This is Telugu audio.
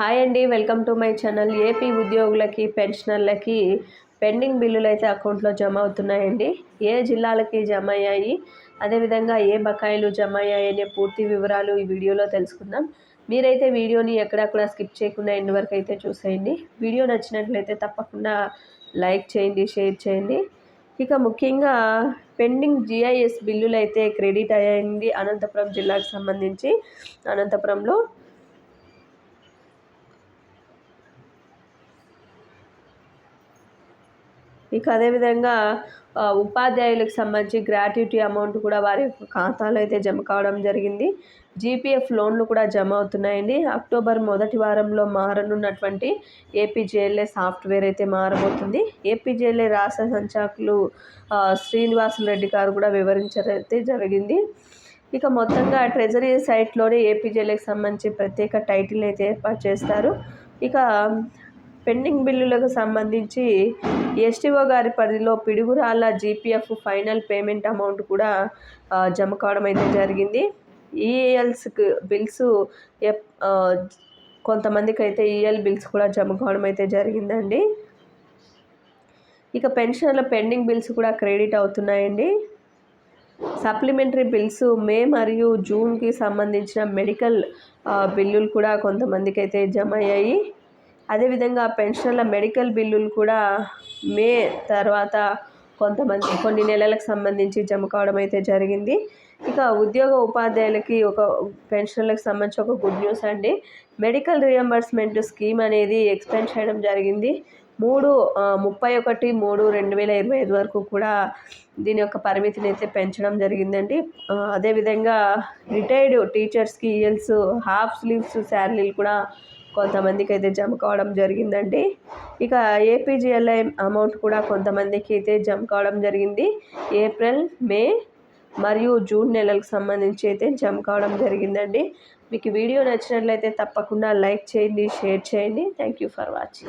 హాయ్ అండి welcome to my channel. AP ఉద్యోగులకి పెన్షనర్లకి పెండింగ్ బిల్లులు అయితే అకౌంట్లో జమ అవుతున్నాయండి. ఏ జిల్లాలకి జమ అయ్యాయి? అదేవిధంగా ఏ బకాయిలు జమ అయ్యాయి అనే పూర్తి వివరాలు ఈ వీడియోలో తెలుసుకుందాం. మీరైతే వీడియోని ఎక్కడక్కడ స్కిప్ చేయకుండా ఎండ్ వరకు అయితే చూసేయండి. వీడియో నచ్చినట్లయితే తప్పకుండా లైక్ చేయండి షేర్ చేయండి. ఇక ముఖ్యంగా పెండింగ్ జిఐఎస్ బిల్లులు అయితే క్రెడిట్ అయ్యాయండి అనంతపురం జిల్లాకు సంబంధించి. అనంతపురంలో ఇక అదేవిధంగా ఉపాధ్యాయులకు సంబంధించి గ్రాట్యుటీ అమౌంట్ కూడా వారి యొక్క ఖాతాలో అయితే జమ కావడం జరిగింది. జీపీఎఫ్ లోన్లు కూడా జమ అవుతున్నాయండి. అక్టోబర్ మొదటి వారంలో మారనున్నటువంటి ఏపీజేఎల్ఏ సాఫ్ట్వేర్ అయితే మారబోతుంది. ఏపీజేఎల్ఏ రాష్ట్ర సంచాలకులు శ్రీనివాసులు రెడ్డి గారు కూడా వివరించడైతే జరిగింది. ఇక మొత్తంగా ట్రెజరీ సైట్లోనే ఏపీజేఎల్ఏకి సంబంధించి ప్రత్యేక టైటిల్ అయితే ఏర్పాటు చేస్తారు. ఇక పెండింగ్ బిల్లులకు సంబంధించి ఎస్టీఓ గారి పరిధిలో Piduguralla GPF final payment amount కూడా జమ కావడం అయితే జరిగింది. ఈఎల్స్కి బిల్స్ కొంతమందికి అయితే ఈఎల్ బిల్స్ కూడా జమ కావడం అయితే జరిగిందండి. ఇక పెన్షన్ల పెండింగ్ బిల్స్ కూడా క్రెడిట్ అవుతున్నాయండి. సప్లిమెంటరీ బిల్స్ మే మరియు జూన్కి సంబంధించిన మెడికల్ బిల్లులు కూడా కొంతమందికి అయితే జమ అయ్యాయి. అదేవిధంగా పెన్షన్ల మెడికల్ బిల్లులు కూడా మే తర్వాత కొంతమంది కొన్ని నెలలకు సంబంధించి జమ కావడం అయితే జరిగింది. ఇక ఉద్యోగ ఉపాధ్యాయులకి ఒక పెన్షన్లకు సంబంధించి ఒక గుడ్ న్యూస్ అండి. మెడికల్ రియంబర్స్మెంట్ స్కీమ్ అనేది ఎక్స్పెండ్ చేయడం జరిగింది. మూడు ముప్పై ఒకటి మూడు రెండు వేల ఇరవై ఐదు వరకు కూడా దీని యొక్క పరిమితిని అయితే పెంచడం జరిగిందండి. అదేవిధంగా రిటైర్డ్ టీచర్స్కి ఈఎల్స్ హాఫ్ స్లీవ్స్ శాలరీలు కూడా కొంతమందికి అయితే జమ కావడం జరిగిందండి. ఇక ఏపీజీఎల్ఐ అమౌంట్ కూడా కొంతమందికి అయితే జమ కావడం జరిగింది. ఏప్రిల్ మే మరియు జూన్ నెలలకు సంబంధించి అయితే జమ కావడం జరిగిందండి. మీకు వీడియో నచ్చినట్లయితే తప్పకుండా లైక్ చేయండి షేర్ చేయండి. Thank you for watching